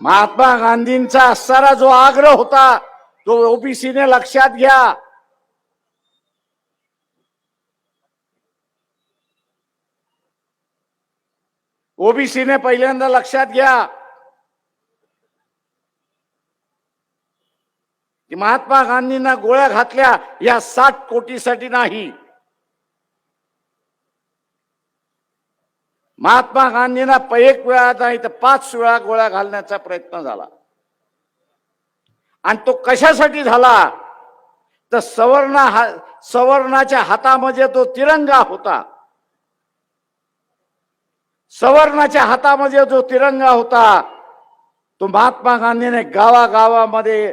महात्मा गांधींचा असणारा जो आग्रह होता तो ओबीसीने लक्षात घ्या. ओबीसीने पहिल्यांदा लक्षात घ्या महात्मा गांधींना गोळ्या घातल्या या साठ कोटीसाठी नाही. महात्मा गांधींना एक वेळा नाही तर पाच वेळा गोळ्या घालण्याचा प्रयत्न झाला. आणि तो कशासाठी झाला? तर सवर्ण हा सवर्णाच्या हातामध्ये तो तिरंगा होता. सवर्णाच्या हातामध्ये जो तिरंगा होता तो महात्मा गांधीने गावागावामध्ये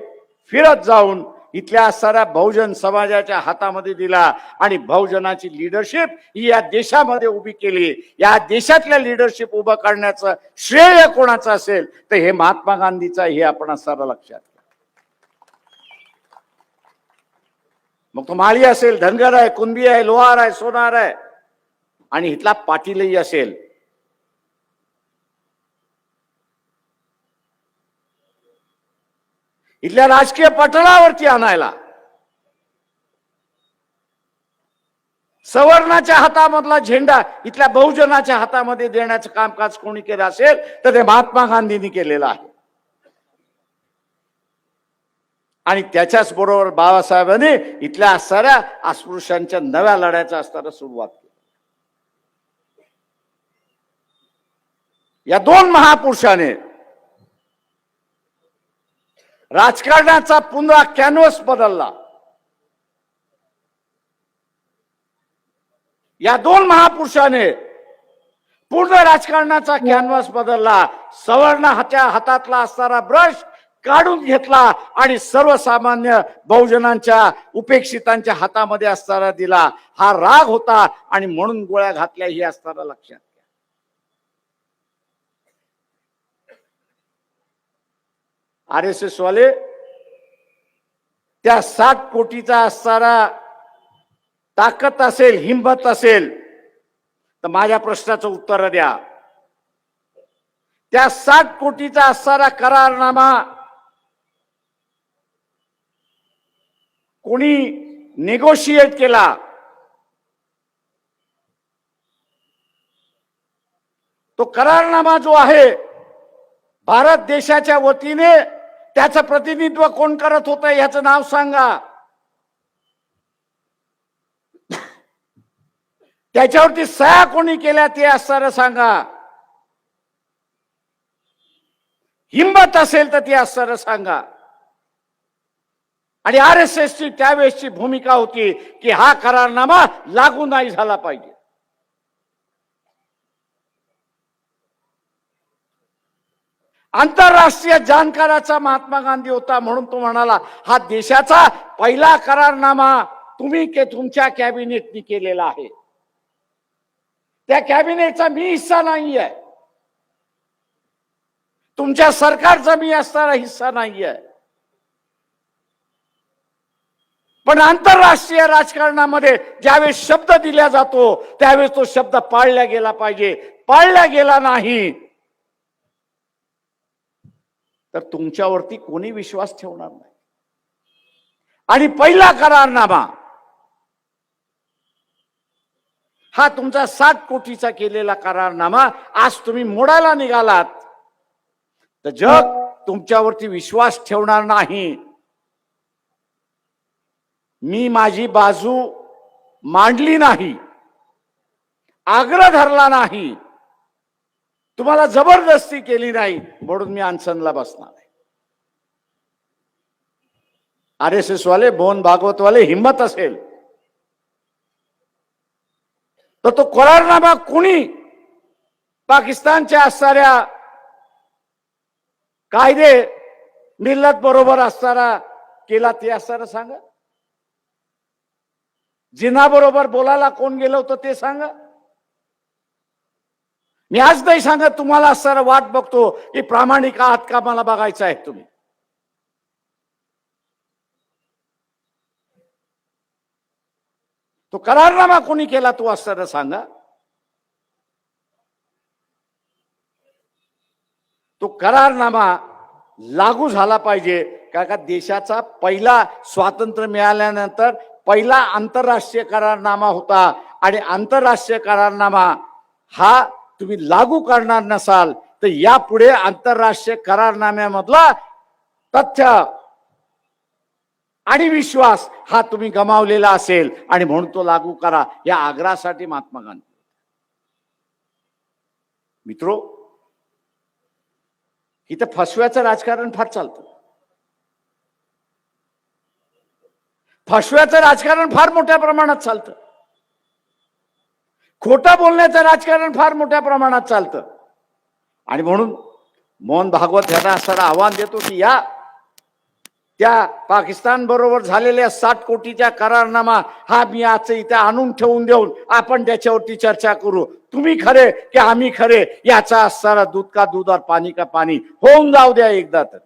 फिरत जाऊन इथल्या साऱ्या बहुजन समाजाच्या हातामध्ये दिला आणि बहुजनाची लिडरशिप ही या देशामध्ये उभी केली. या देशातल्या लिडरशिप उभं करण्याचं श्रेय कोणाचं असेल तर हे महात्मा गांधीचा हे आपण सारं लक्षात मग तो माळी असेल धनगर आहे कुंबी आहे लोहार आहे सोनार आहे. आणि इथला पाटीलही असेल इथल्या राजकीय पटलावरती आणायला. सवर्णाच्या हातामधला झेंडा इथल्या बहुजनाच्या हातामध्ये देण्याचं कामकाज कोणी केलं असेल तर ते महात्मा गांधींनी केलेलं आहे. आणि त्याच्याच बरोबर बाबासाहेबांनी इथल्या साऱ्या अस्पृश्यांच्या नव्या लढ्याचा असताना सुरुवात केली. या दोन महापुरुषाने राजकारणाचा पुन्हा कॅनव्हस बदलला. या दोन महापुरुषाने पूर्ण राजकारणाचा कॅनव्हास बदलला. सवर्ण हाच्या हातातला असणारा ब्रश काढून घेतला आणि सर्वसामान्य बहुजनांच्या उपेक्षितांच्या हातामध्ये असताना दिला. हा राग होता आणि म्हणून गोळ्या घातल्या ही असताना लक्षात आर एस एस वाले त्या साठ कोटीचा असणारा ताकद असेल हिंमत असेल तर माझ्या प्रश्नाचं उत्तर द्या. त्या साठ कोटीचा असणारा करारनामा कोणी नेगोशिएट केला? तो करारनामा जो आहे भारत देशाच्या वतीने त्याचं प्रतिनिधित्व कोण करत होतं याचं नाव सांगा. त्याच्यावरती सह्या कोणी केल्या ते असणार सांगा. हिंमत असेल तर ती असणार सांगा. आणि आर एस एसची त्यावेळेसची भूमिका होती की हा करारनामा लागू नाही झाला पाहिजे. आंतरराष्ट्रीय जाणकाराचा महात्मा गांधी होता म्हणून तो म्हणाला हा देशाचा पहिला करारनामा तुम्ही के तुमच्या कॅबिनेटनी केलेला आहे. त्या कॅबिनेटचा मी हिस्सा नाही आहे तुमच्या सरकारचा मी असणारा हिस्सा नाही आहे पण आंतरराष्ट्रीय राजकारणामध्ये ज्यावेळेस शब्द दिला जातो त्यावेळेस तो शब्द पाळला गेला पाहिजे. पाळला गेला नाही. तर तुमच्यावरती कोणी विश्वास ठेवणार नाही. आणि पहिला करारनामा हा तुमचा सात कोटीचा केलेला करारनामा आज तुम्ही मोडायला निघालात. तर जग तुमच्यावरती विश्वास ठेवणार नाही. मी माझी बाजू मांडली नाही. आग्रह धरला नाही. तुम्हाला जबरदस्ती केली नाही म्हणून मी अनसनला बसणार आहे. आर एस एस वाले बोन भागवत वाले हिंमत असेल. तर तो करारनामा कुणी? पाकिस्तानच्या असणाऱ्या कायदे मिल्लत बरोबर असणारा केला ते असणारा सांगा. जिना बरोबर बोलायला कोण गेलं होतं ते सांगा. मी आज नाही सांगत तुम्हाला सर वाट बघतो की प्रामाणिक आहात का मला बघायचं आहे तुम्ही. तो करारनामा कोणी केला तो असताना सांगा. तो करारनामा लागू झाला पाहिजे का का देशाचा पहिला स्वातंत्र्य मिळाल्यानंतर पहिला आंतरराष्ट्रीय करारनामा होता आणि आंतरराष्ट्रीय करारनामा हा तुम्ही लागू करणार नसाल तर यापुढे आंतरराष्ट्रीय करारनाम्यामधला तथ्य आणि विश्वास हा तुम्ही गमावलेला असेल आणि म्हणून तो लागू करा. या आग्रहासाठी महात्मा गांधी. मित्रो इथं फसव्याचं राजकारण फार चालतं. फसव्याचं राजकारण फार मोठ्या प्रमाणात चालतं. खोटं बोलण्याचं राजकारण फार मोठ्या प्रमाणात चालतं. आणि म्हणून मोहन भागवत यांना असं आव्हान देतो की या त्या पाकिस्तान बरोबर झालेल्या साठ कोटीच्या करारनामा हा मी आज इथे आणून ठेवून देऊन आपण त्याच्यावरती चर्चा करू. तुम्ही खरे की आम्ही खरे? याचा असणारा दूध का दूध और पाणी का पाणी? होऊन जाऊ द्या एकदा तर.